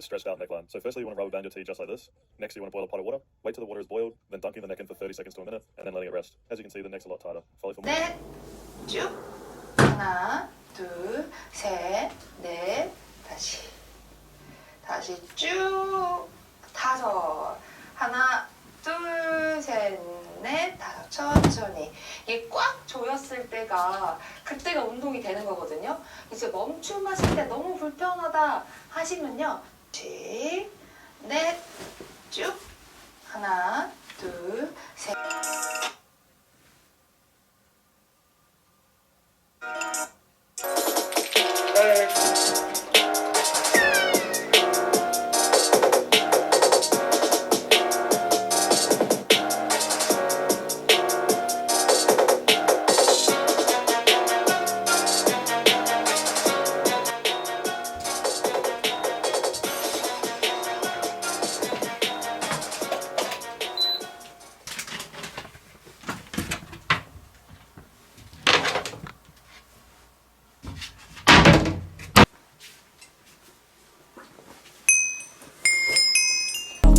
a stretched out neckline. So firstly, you want to rubber band your tee just like this. Next, you want to boil a pot of water. Wait till the water is boiled, then dunking the neck in for 30 seconds to a minute, and then letting it rest. As you can see, the neck's a lot tighter. Follow for more. 넷, 쭉. 하나, 둘, 셋, 넷, 다시. 다시 쭉. 다섯. 하나, 둘, 셋, 넷, 다섯. 천천히. 이게 꽉 조였을 때가 그때가 운동이 되는 거거든요. 이제 멈춤 하실 때 너무 불편하다 하시면요. 七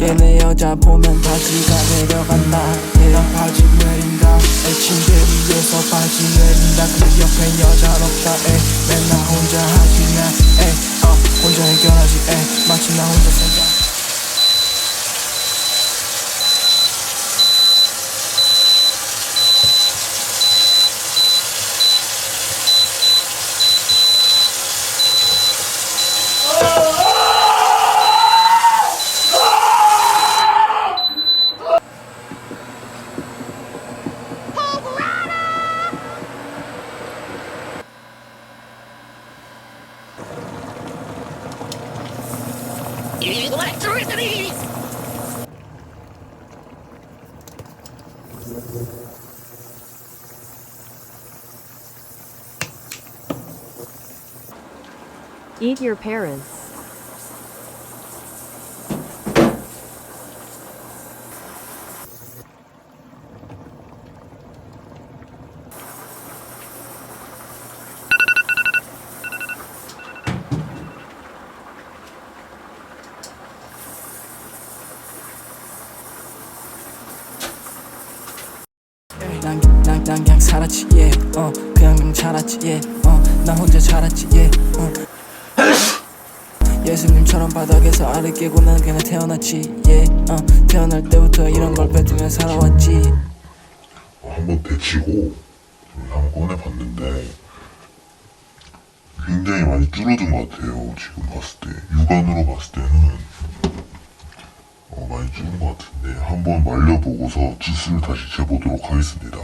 얘네 여자 보면 바지가 내려간다. 얘랑 바지 내린다. 애 침대 위에서 바지 내린다. 그 옆에 여자 없다. 에 맨날 혼자 하지 나에어 혼자 해결하지. 에 마치 나 혼자 생각 Electricity! Eat your parents. 난, 난 그냥 살았지 yeah. 어 그냥 그냥 살았지 yeah. 어 나 혼자 살았지 yeah. 어. 예수님처럼 바닥에서 알을 깨고 난 그냥 태어났지 yeah. 어 태어날 때부터 이런 걸 뱉으며 살아왔지 한번 데치고 한번 꺼내봤는데 굉장히 많이 줄어든 것 같아요. 지금 봤을 때 육안으로 봤을 때는 어, 많이 줄은 것 같은데 한번 말려보고서 지수를 다시 재보도록 하겠습니다.